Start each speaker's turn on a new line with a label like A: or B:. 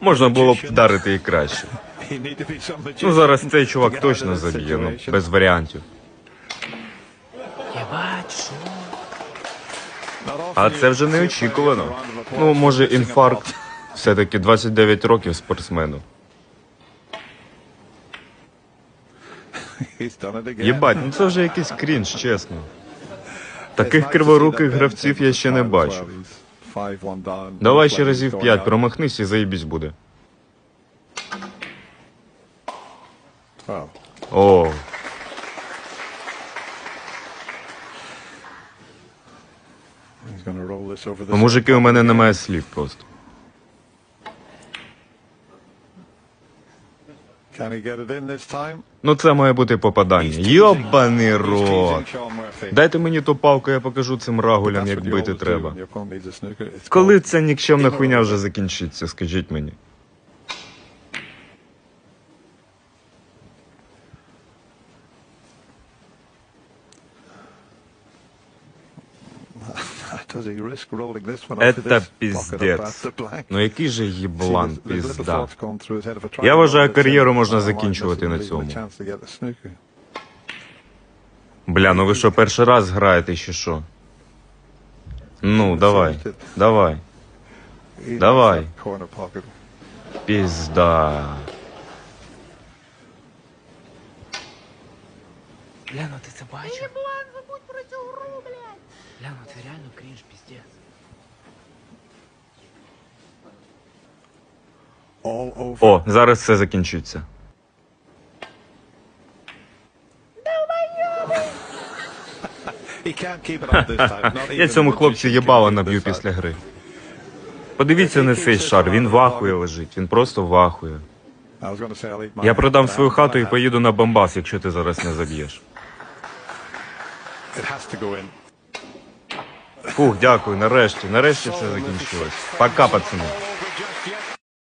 A: Можна було б вдарити і краще. Ну зараз цей чувак точно заб'є, ну без варіантів. А це вже неочікувано. Ну, може, інфаркт. Все-таки 29 років спортсмену. Єбать, ну це вже якийсь крінж, чесно. Таких криворуких гравців я ще не бачив. Давай ще разів п'ять, промахнись і заїбісь буде. О, мужики, у мене немає слів просто. Ну це має бути попадання. Йобаний рот. Дайте мені ту палку, я покажу цим рагулям, як бити треба. Коли ця нікчемна хуйня вже закінчиться, скажіть мені. Это пиздец. Ну який же їблан, пізда. Я вважаю, кар'єру можна закінчувати на цьому. Бля, ну ви що, перший раз граєте чи що? Ну, давай, давай, Давай. пізда.
B: Бля, ну ти це бачив?
C: Блядь.
B: Бля, ну це реально крінж, піздець.
A: О, зараз все закінчиться. Я цьому хлопцю їбало наб'ю після гри. Подивіться на цей шар, він вахує лежить, він просто вахує. Я продам свою хату і поїду на Бомбас, якщо ти зараз не заб'єш. Фух, дякую, нарешті, нарешті все закінчилось. Пока, пацани.